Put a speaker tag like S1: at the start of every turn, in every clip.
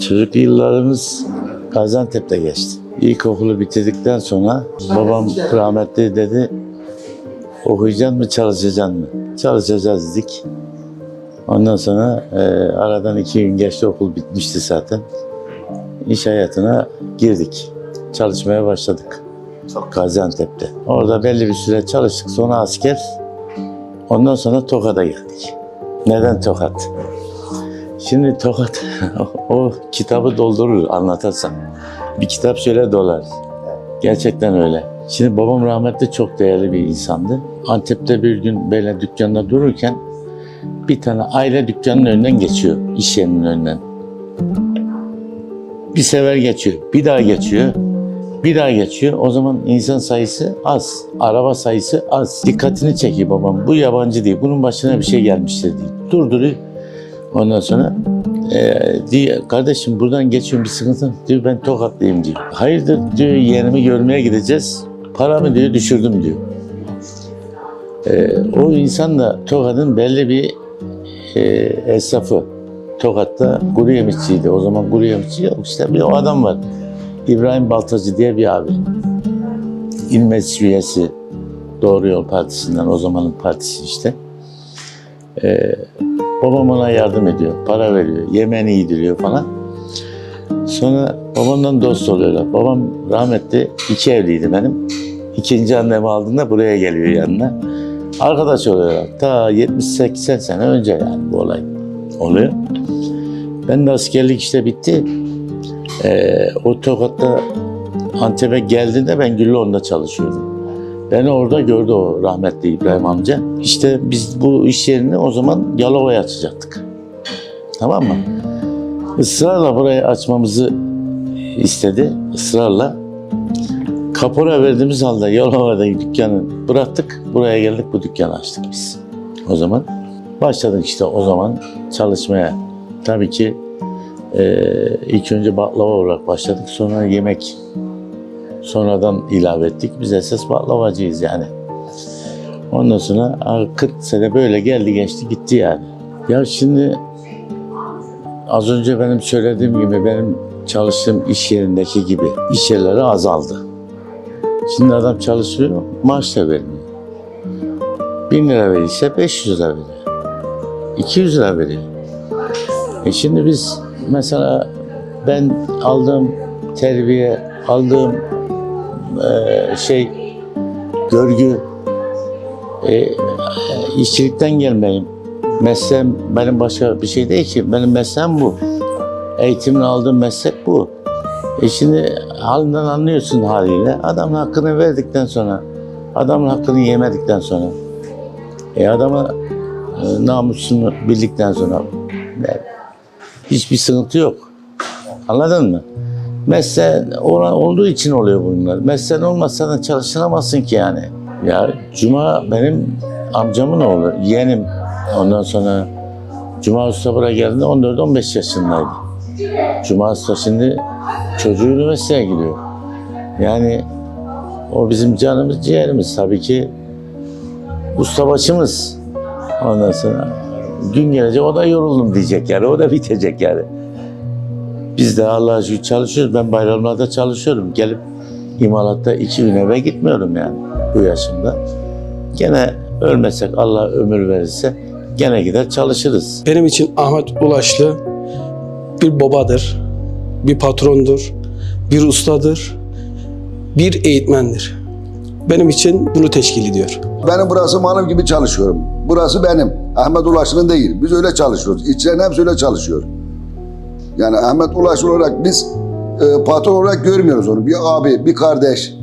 S1: Çocuk yıllarımız Gaziantep'te geçti. İlkokulu bitirdikten sonra babam rahmetli dedi okuyacaksın mı çalışacaksın mı? Çalışacağız dedik. Ondan sonra e, aradan iki gün geçti okul bitmişti zaten. İş hayatına girdik. Çalışmaya başladık. Gaziantep'te. Orada belli bir süre çalıştık. Sonra asker. Ondan sonra Tokat'a geldik. Neden Tokat? Şimdi Tokat o kitabı doldurur anlatarsan. Bir kitap şöyle dolar. Gerçekten öyle. Şimdi babam rahmetli çok değerli bir insandı. Antep'te bir gün böyle dükkanda dururken bir tane aile dükkanının önünden geçiyor. iş yerinin önünden. Bir sefer geçiyor. Bir daha geçiyor. Bir daha geçiyor. O zaman insan sayısı az. Araba sayısı az. Dikkatini çekiyor babam. Bu yabancı değil. Bunun başına bir şey gelmiştir diye. Durduruyor. Ondan sonra eee diyor, kardeşim buradan geçiyorum bir sıkıntı mı?" diyor. Ben tokatlıyım diyor. Hayırdır diyor yeğenimi görmeye gideceğiz. Paramı diyor düşürdüm diyor. Eee, o insan da Tokat'ın belli bir eee esnafı. Tokat'ta kuru yemişçiydi. O zaman kuru yemişçi yok. İşte bir o adam var. İbrahim Baltacı diye bir abi. İl Meclis üyesi Doğru Yol Partisi'nden o zamanın partisi işte. Ee, babam ona yardım ediyor, para veriyor, yemeğini yediriyor falan. Sonra babamdan dost oluyorlar. Babam rahmetli iki evliydi benim. İkinci annemi aldığında buraya geliyor yanına. Arkadaş oluyorlar. Ta 70-80 sene önce yani bu olay oluyor. Ben de askerlik işte bitti. Ee, o Tokat'ta Antep'e geldiğinde ben Güllüoğlu'nda çalışıyordum. Beni orada gördü o rahmetli İbrahim amca. İşte biz bu iş yerini o zaman Yalova'ya açacaktık. Tamam mı? Israrla burayı açmamızı istedi. Israrla. Kapora verdiğimiz halde Yalova'daki dükkanı bıraktık. Buraya geldik bu dükkanı açtık biz. O zaman başladık işte o zaman çalışmaya. Tabii ki ee, ilk önce baklava olarak başladık. Sonra yemek sonradan ilave ettik. Biz esas baklavacıyız yani. Ondan sonra ah, 40 sene böyle geldi geçti gitti yani. Ya şimdi az önce benim söylediğim gibi benim çalıştığım iş yerindeki gibi iş yerleri azaldı. Şimdi adam çalışıyor, maaş da vermiyor. 1000 lira verirse 500 lira veriyor. 200 lira veriyor. E şimdi biz mesela ben aldığım terbiye, aldığım eee, şey görgü e, işçilikten gelmeyim. Mesleğim benim başka bir şey değil ki. Benim mesleğim bu. Eğitimini aldığım meslek bu. E şimdi halinden anlıyorsun haliyle. Adamın hakkını verdikten sonra, adamın hakkını yemedikten sonra, e adama e, namusunu bildikten sonra e, hiçbir sıkıntı yok. Anladın mı? Mesleğin olduğu için oluyor bunlar. Mesleğin olmazsa da çalıştıramazsın ki yani. Ya Cuma benim amcamın oğlu, yeğenim. Ondan sonra Cuma Usta buraya geldiğinde 14-15 yaşındaydı. Cuma Usta şimdi çocuğu üniversiteye gidiyor. Yani o bizim canımız, ciğerimiz tabii ki. Ustabaşımız. Ondan sonra gün gelecek o da yoruldum diyecek yani. O da bitecek yani. Biz de Allah'a şükür çalışıyoruz. Ben bayramlarda çalışıyorum. Gelip imalatta iki gün eve gitmiyorum yani bu yaşımda. Gene ölmesek Allah ömür verirse gene gider çalışırız.
S2: Benim için Ahmet Ulaşlı bir babadır, bir patrondur, bir ustadır, bir eğitmendir. Benim için bunu teşkil ediyor.
S3: Benim burası malım gibi çalışıyorum. Burası benim. Ahmet Ulaşlı'nın değil. Biz öyle çalışıyoruz. İşçilerin hepsi öyle çalışıyor. Yani Ahmet Ulaşlı olarak biz e, patron olarak görmüyoruz onu. Bir abi, bir kardeş,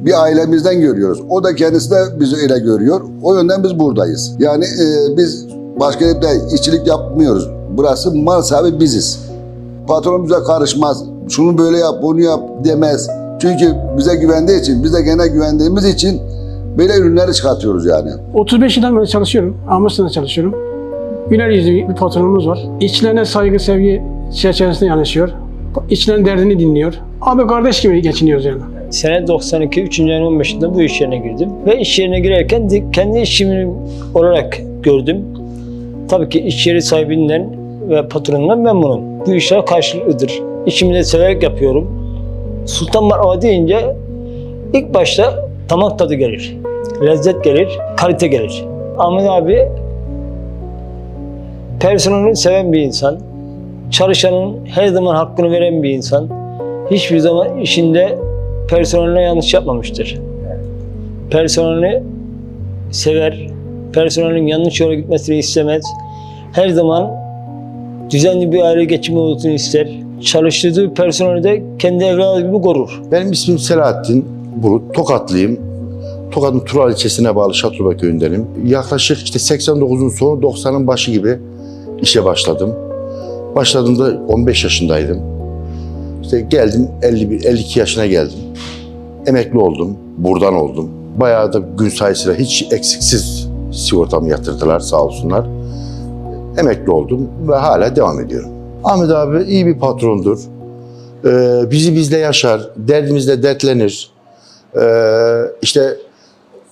S3: bir ailemizden görüyoruz. O da kendisi de bizi öyle görüyor. O yönden biz buradayız. Yani e, biz başka yerde işçilik yapmıyoruz. Burası mal sahibi biziz. Patron bize karışmaz. Şunu böyle yap, bunu yap demez. Çünkü bize güvendiği için, bize gene güvendiğimiz için böyle ürünleri çıkartıyoruz yani.
S4: 35 yıldan beri çalışıyorum. Amasra'da çalışıyorum. Güler yüzlü bir patronumuz var. İşçilerine saygı, sevgi çerçevesinde yanaşıyor. İşçilerin derdini dinliyor. Abi kardeş gibi geçiniyoruz yani.
S5: Sene 92, 3. ayın 15'inde bu iş yerine girdim. Ve iş yerine girerken kendi işimi olarak gördüm. Tabii ki iş yeri sahibinden ve patronundan memnunum. bu işler karşılıklıdır. İşimi de severek yapıyorum. Sultan Marmara deyince ilk başta damak tadı gelir. Lezzet gelir, kalite gelir. Ahmet abi personelini seven bir insan. Çalışanın her zaman hakkını veren bir insan. Hiçbir zaman işinde personeline yanlış yapmamıştır. Personelini sever. Personelin yanlış yola gitmesini istemez. Her zaman düzenli bir aile geçimi olsun ister. Çalıştırdığı personeli de kendi evladı gibi korur.
S6: Benim ismim Selahattin Bulut. Tokatlıyım. Tokat'ın Tural ilçesine bağlı Şaturba köyündenim. Yaklaşık işte 89'un sonu 90'ın başı gibi işe başladım. Başladığımda 15 yaşındaydım. İşte geldim 51, 52 yaşına geldim. Emekli oldum. Buradan oldum. Bayağı da gün sayısıyla hiç eksiksiz sigortamı yatırdılar sağ olsunlar. Emekli oldum ve hala devam ediyorum. Ahmet abi iyi bir patrondur. Ee, bizi bizle yaşar, derdimizle dertlenir. Ee, işte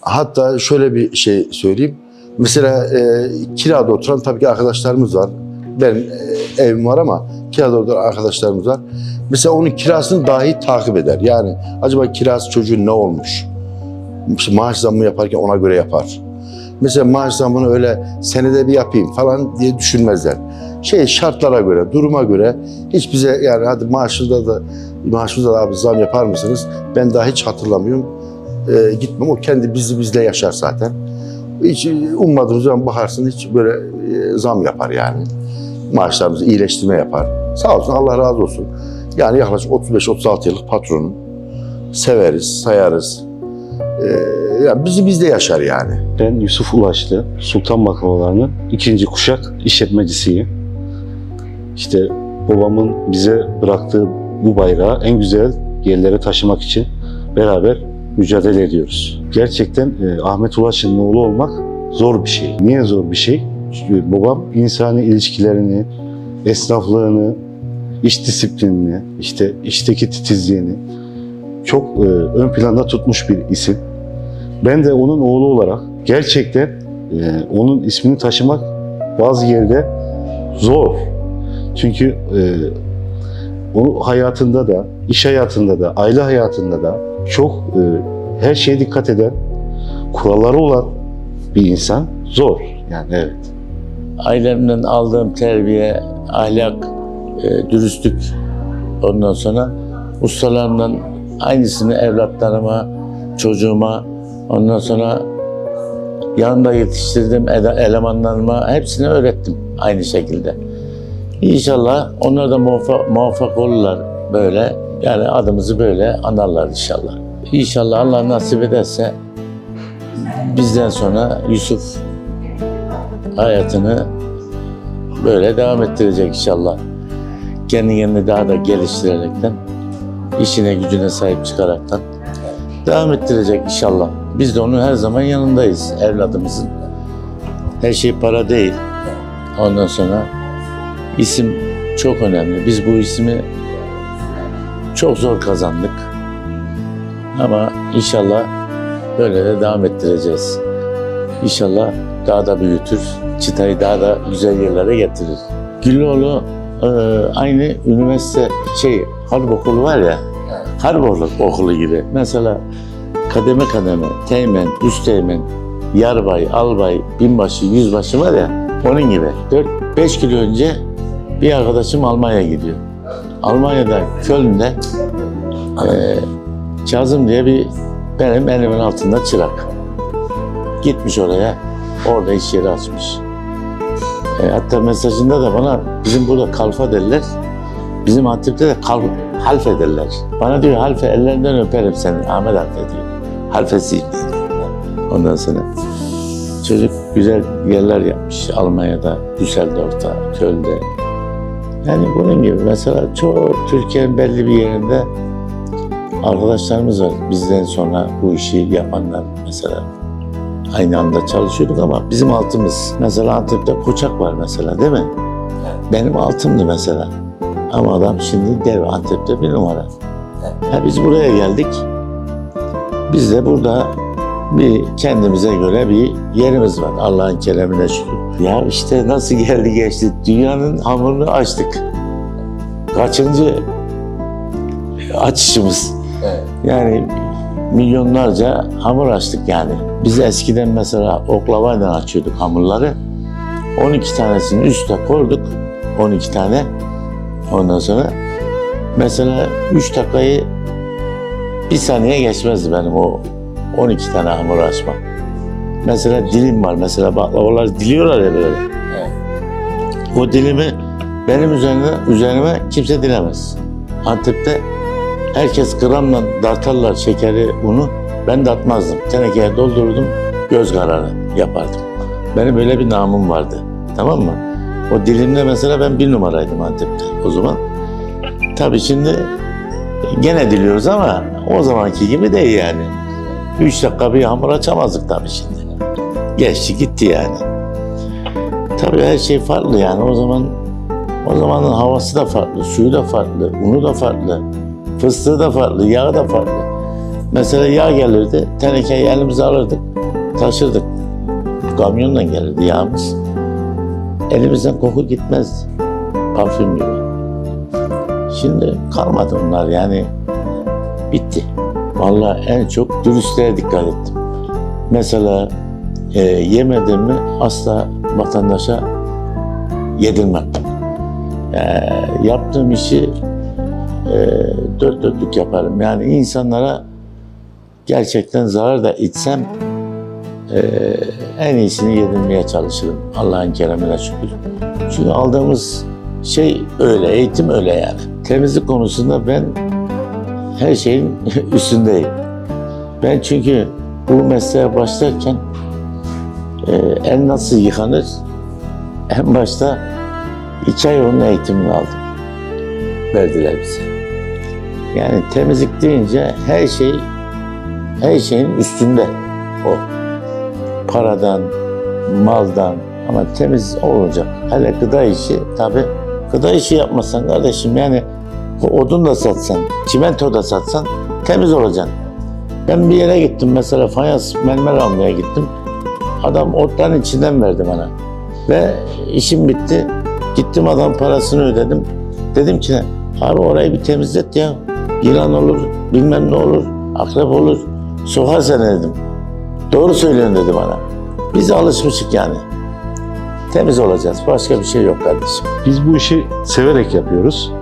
S6: hatta şöyle bir şey söyleyeyim. Mesela e, kirada oturan tabii ki arkadaşlarımız var. Benim e, evim var ama kirada oturan arkadaşlarımız var. Mesela onun kirasını dahi takip eder. Yani acaba kirası çocuğun ne olmuş? Maaş zammı yaparken ona göre yapar. Mesela maaş zammını öyle senede bir yapayım falan diye düşünmezler. Şey şartlara göre, duruma göre hiç bize yani hadi maaşınızda da maaşınızda da abi zam yapar mısınız? Ben daha hiç hatırlamıyorum. Ee, gitmem. O kendi bizi bizle yaşar zaten. Hiç ummadığımız zaman bakarsın hiç böyle e, zam yapar yani. Maaşlarımızı iyileştirme yapar. Sağ olsun Allah razı olsun. Yani yaklaşık 35-36 yıllık patronum. Severiz, sayarız. Ee, yani bizi bizde yaşar yani.
S7: Ben Yusuf Ulaşlı, Sultan Baklavaları'nın ikinci kuşak işletmecisiyim. İşte babamın bize bıraktığı bu bayrağı en güzel yerlere taşımak için beraber mücadele ediyoruz. Gerçekten e, Ahmet Ulaş'ın oğlu olmak zor bir şey. Niye zor bir şey? Babam insani ilişkilerini, esnaflığını, iş disiplinini, işte işteki titizliğini çok e, ön planda tutmuş bir isim. Ben de onun oğlu olarak gerçekten e, onun ismini taşımak bazı yerde zor. Çünkü e, o hayatında da, iş hayatında da, aile hayatında da çok e, her şeye dikkat eden, kuralları olan bir insan zor. Yani evet.
S1: Ailemden aldığım terbiye, ahlak, e, dürüstlük ondan sonra ustalarımdan aynısını evlatlarıma, çocuğuma ondan sonra yanımda yetiştirdiğim ede- elemanlarıma hepsini öğrettim aynı şekilde. İnşallah onlar da muvaffak, muvaffak olurlar böyle. Yani adımızı böyle anarlar inşallah. İnşallah Allah nasip ederse bizden sonra Yusuf hayatını böyle devam ettirecek inşallah. Kendi kendini daha da geliştirerekten, işine gücüne sahip çıkaraktan devam ettirecek inşallah. Biz de onun her zaman yanındayız evladımızın. Her şey para değil. Ondan sonra isim çok önemli. Biz bu ismi çok zor kazandık. Ama inşallah böyle de devam ettireceğiz. İnşallah daha da büyütür, çıtayı daha da güzel yerlere getirir. Güloğlu e, aynı üniversite şey harp okulu var ya, harp okulu, gibi. Mesela kademe kademe, teğmen, üsteğmen, yarbay, albay, binbaşı, yüzbaşı var ya, onun gibi. 4-5 kilo önce bir arkadaşım Almanya'ya gidiyor. Almanya'da, Köln'de e, Kazım diye bir benim elimin altında çırak. Gitmiş oraya, orada iş yeri açmış. E, hatta mesajında da bana bizim burada kalfa derler, bizim Antep'te de kal, halfe derler. Bana diyor halfe ellerinden öperim seni Ahmet Halfe diyor. Diyor. Ondan sonra çocuk güzel yerler yapmış Almanya'da, Düsseldorf'ta, Köln'de. Yani bunun gibi mesela çok Türkiye'nin belli bir yerinde arkadaşlarımız var bizden sonra bu işi yapanlar mesela. Aynı anda çalışıyorduk ama bizim altımız. Mesela Antep'te Koçak var mesela değil mi? Benim altımdı mesela. Ama adam şimdi dev Antep'te bir numara. Ha, biz buraya geldik. Biz de burada bir kendimize göre bir yerimiz var. Allah'ın keremine şükür. Ya işte nasıl geldi geçti. Dünyanın hamurunu açtık. kaçıncı açışımız. Yani milyonlarca hamur açtık yani. Biz eskiden mesela oklavayla açıyorduk hamurları. 12 tanesini üste koyduk. 12 tane. Ondan sonra mesela 3 dakikayı bir saniye geçmezdi benim o 12 tane hamur açmam. Mesela dilim var. Mesela baklavalar diliyorlar ya böyle. O dilimi benim üzerine, üzerime kimse dilemez. Antep'te herkes gramla dartarlar şekeri, unu. Ben de atmazdım. Tenekeye doldururdum, göz kararı yapardım. Benim böyle bir namım vardı. Tamam mı? O dilimde mesela ben bir numaraydım Antep'te o zaman. Tabii şimdi gene diliyoruz ama o zamanki gibi değil yani. Üç dakika bir hamur açamazdık tabii şimdi. Geçti gitti yani. Tabii her şey farklı yani o zaman o zamanın havası da farklı, suyu da farklı, unu da farklı, fıstığı da farklı, yağı da farklı. Mesela yağ gelirdi, tenekeyi elimize alırdık, taşırdık. Kamyonla gelirdi yağımız. Elimizden koku gitmezdi. Parfüm gibi. Şimdi kalmadı bunlar yani. Bitti. Vallahi en çok dürüstlüğe dikkat ettim. Mesela e, yemedim mi asla vatandaşa yedirmem. E, yaptığım işi e, dört dörtlük yaparım. Yani insanlara gerçekten zarar da içsem e, en iyisini yedirmeye çalışırım. Allah'ın keremine şükür. Çünkü aldığımız şey öyle, eğitim öyle yani. Temizlik konusunda ben her şeyin üstündeyim. Ben çünkü bu mesleğe başlarken e, el nasıl yıkanır en başta iki ay onun eğitimini aldım. Verdiler bize. Yani temizlik deyince her şey her şeyin üstünde o. Paradan, maldan ama temiz olacak. Hele gıda işi tabi gıda işi yapmasan kardeşim yani odun da satsan, çimento da satsan temiz olacaksın. Ben bir yere gittim mesela fayans mermer almaya gittim. Adam otların içinden verdi bana. Ve işim bitti. Gittim adam parasını ödedim. Dedim ki abi orayı bir temizlet ya. Yılan olur, bilmem ne olur, akrep olur. Sokar seni dedim. Doğru söylüyorsun dedi bana. Biz alışmışık yani. Temiz olacağız. Başka bir şey yok kardeşim.
S7: Biz bu işi severek yapıyoruz.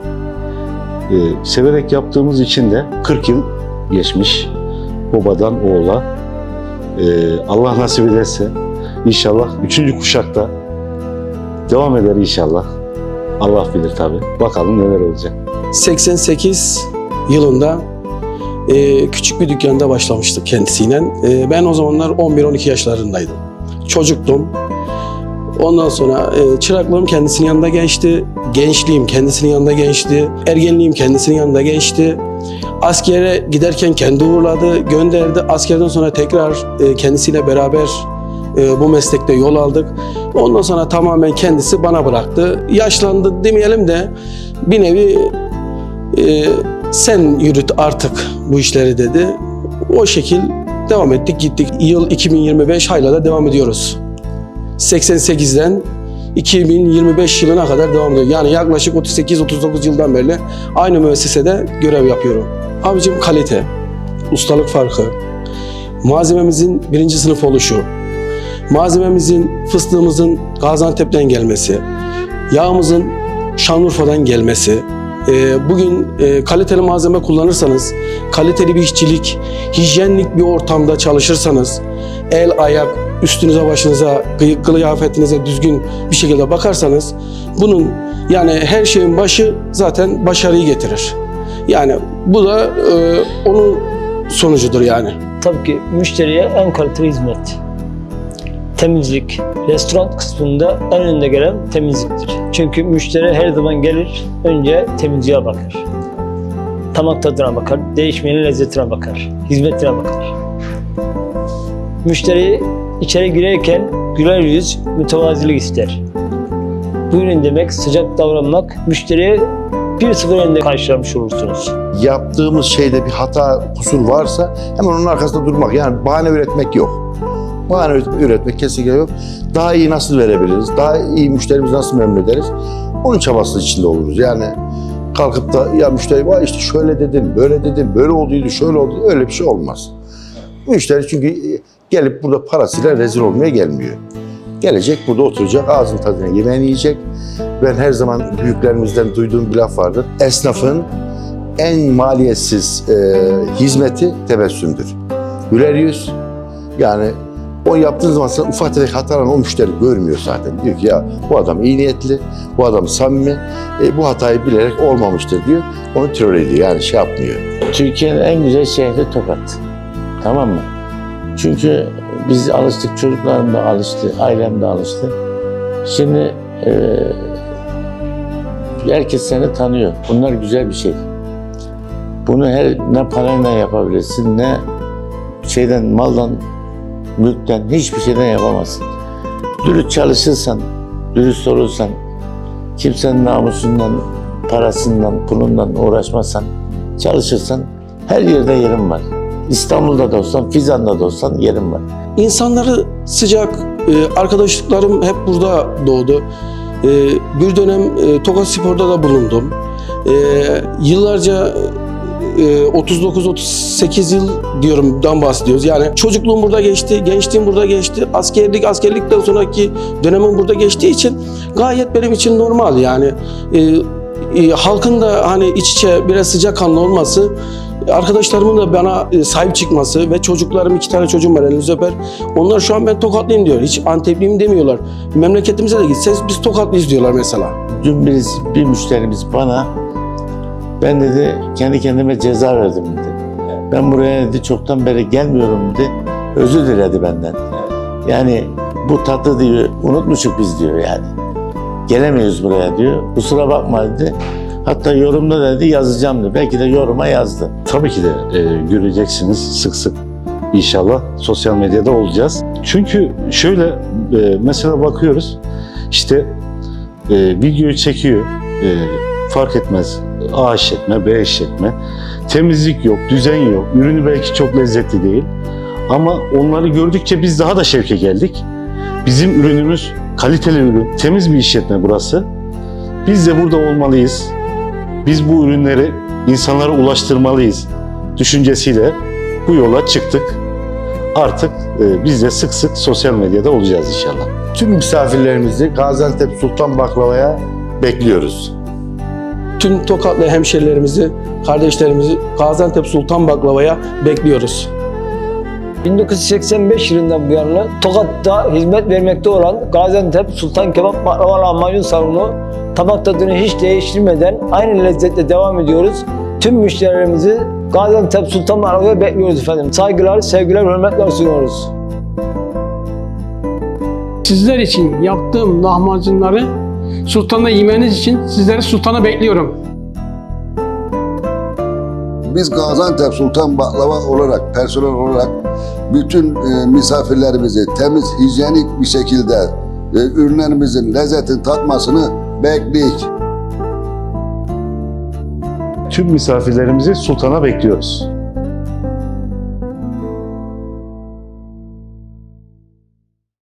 S7: Ee, severek yaptığımız için de 40 yıl geçmiş babadan oğula. Ee, Allah nasip ederse inşallah 3. kuşakta devam eder inşallah. Allah bilir tabi. Bakalım neler olacak.
S2: 88 yılında e, küçük bir dükkanda başlamıştık kendisiyle. E, ben o zamanlar 11-12 yaşlarındaydım. Çocuktum. Ondan sonra e, çıraklığım kendisinin yanında geçti. Gençliğim kendisinin yanında geçti. Ergenliğim kendisinin yanında geçti. Askere giderken kendi uğurladı, gönderdi. Askerden sonra tekrar e, kendisiyle beraber e, bu meslekte yol aldık. Ondan sonra tamamen kendisi bana bıraktı. Yaşlandı demeyelim de bir nevi e, sen yürüt artık bu işleri dedi. O şekil devam ettik gittik. Yıl 2025 hala da devam ediyoruz. 88'den 2025 yılına kadar devam ediyor. Yani yaklaşık 38-39 yıldan beri aynı müessesede görev yapıyorum. Abicim kalite, ustalık farkı, malzememizin birinci sınıf oluşu, malzememizin, fıstığımızın Gaziantep'ten gelmesi, yağımızın Şanlıurfa'dan gelmesi, bugün e, kaliteli malzeme kullanırsanız, kaliteli bir işçilik, hijyenlik bir ortamda çalışırsanız, el, ayak, üstünüze, başınıza, kıy- kıyafetinize düzgün bir şekilde bakarsanız, bunun yani her şeyin başı zaten başarıyı getirir. Yani bu da e, onun sonucudur yani.
S5: Tabii ki müşteriye en kaliteli hizmet. Temizlik, restoran kısmında en önde gelen temizliktir. Çünkü müşteri her zaman gelir, önce temizliğe bakar. Tamak tadına bakar, değişmeyenin lezzetine bakar, hizmetine bakar. Müşteri içeri girerken güler yüz, mütevazilik ister. Buyurun demek, sıcak davranmak, müşteriye bir sıfır önde karşılamış olursunuz.
S6: Yaptığımız şeyde bir hata, kusur varsa hemen onun arkasında durmak. Yani bahane üretmek yok. Bahane üret- üretmek kesinlikle yok. Daha iyi nasıl verebiliriz? Daha iyi müşterimizi nasıl memnun ederiz? Onun çabası içinde oluruz. Yani kalkıp da ya müşteri var işte şöyle dedim, böyle dedim, böyle olduydu, şöyle oldu. Öyle bir şey olmaz. Müşteri çünkü e, gelip burada parasıyla rezil olmaya gelmiyor. Gelecek burada oturacak, ağzın tadına yemeğini yiyecek. Ben her zaman büyüklerimizden duyduğum bir laf vardır. Esnafın en maliyetsiz e, hizmeti tebessümdür. Güler yüz. Yani o yaptığın zaman sen ufak tefek hatalarını o müşteri görmüyor zaten. Diyor ki ya bu adam iyi niyetli, bu adam samimi, e, bu hatayı bilerek olmamıştır diyor. Onu terör ediyor yani şey yapmıyor.
S1: Türkiye'nin en güzel şehri Tokat. Tamam mı? Çünkü biz alıştık, çocuklarım da alıştı, ailem de alıştı. Şimdi e, herkes seni tanıyor. Bunlar güzel bir şey. Bunu her ne parayla yapabilirsin, ne şeyden, maldan, mülkten, hiçbir şeyden yapamazsın. Dürüst çalışırsan, dürüst olursan, kimsenin namusundan, parasından, pulundan uğraşmazsan, çalışırsan her yerde yerin var. İstanbul'da da olsan, Fizan'da da olsan yerin var.
S2: İnsanları sıcak, e, arkadaşlıklarım hep burada doğdu. E, bir dönem e, Tokat Spor'da da bulundum. Yıllarca 39-38 yıl diyorumdan bahsediyoruz. Yani çocukluğum burada geçti, gençliğim burada geçti. Askerlik, askerlikten sonraki dönemim burada geçtiği için gayet benim için normal yani. E, e, halkın da hani iç içe biraz sıcakkanlı olması Arkadaşlarımın da bana e, sahip çıkması ve çocuklarım iki tane çocuğum var elinizi öper. Onlar şu an ben Tokatlıyım diyor. Hiç Antepliyim demiyorlar. Memleketimize de gitseniz biz Tokatlıyız diyorlar mesela.
S1: Dün birisi, bir müşterimiz bana, ben dedi kendi kendime ceza verdim dedi. Ben buraya dedi çoktan beri gelmiyorum dedi. Özür diledi benden. Yani bu tatlı diyor, unutmuşuk biz diyor yani. Gelemiyoruz buraya diyor. Kusura bakma dedi. Hatta yorumda dedi yazacağım dedi. Belki de yoruma yazdı.
S7: Tabii ki de e, göreceksiniz sık sık inşallah sosyal medyada olacağız. Çünkü şöyle e, mesela bakıyoruz işte e, videoyu çekiyor e, fark etmez A işletme B işletme temizlik yok düzen yok ürünü belki çok lezzetli değil ama onları gördükçe biz daha da şevke geldik. Bizim ürünümüz kaliteli ürün temiz bir işletme burası. Biz de burada olmalıyız. Biz bu ürünleri insanlara ulaştırmalıyız düşüncesiyle bu yola çıktık. Artık e, biz de sık sık sosyal medyada olacağız inşallah.
S6: Tüm misafirlerimizi Gaziantep Sultan Baklava'ya bekliyoruz.
S2: Tüm Tokatlı hemşerilerimizi, kardeşlerimizi Gaziantep Sultan Baklava'ya bekliyoruz.
S5: 1985 yılından bu yana Tokat'ta hizmet vermekte olan Gaziantep Sultan Kebap Baklava Lahmacun Salonu tabak tadını hiç değiştirmeden aynı lezzetle devam ediyoruz. Tüm müşterilerimizi Gaziantep Sultan Baklava'ya bekliyoruz efendim. Saygılar, sevgiler, hürmetler sunuyoruz.
S4: Sizler için yaptığım lahmacunları Sultan'da yemeniz için sizleri Sultan'a bekliyorum.
S3: Biz Gaziantep Sultan Baklava olarak, personel olarak bütün e, misafirlerimizi temiz, hijyenik bir şekilde e, ürünlerimizin lezzetini tatmasını bekledik.
S7: Tüm misafirlerimizi sultana bekliyoruz.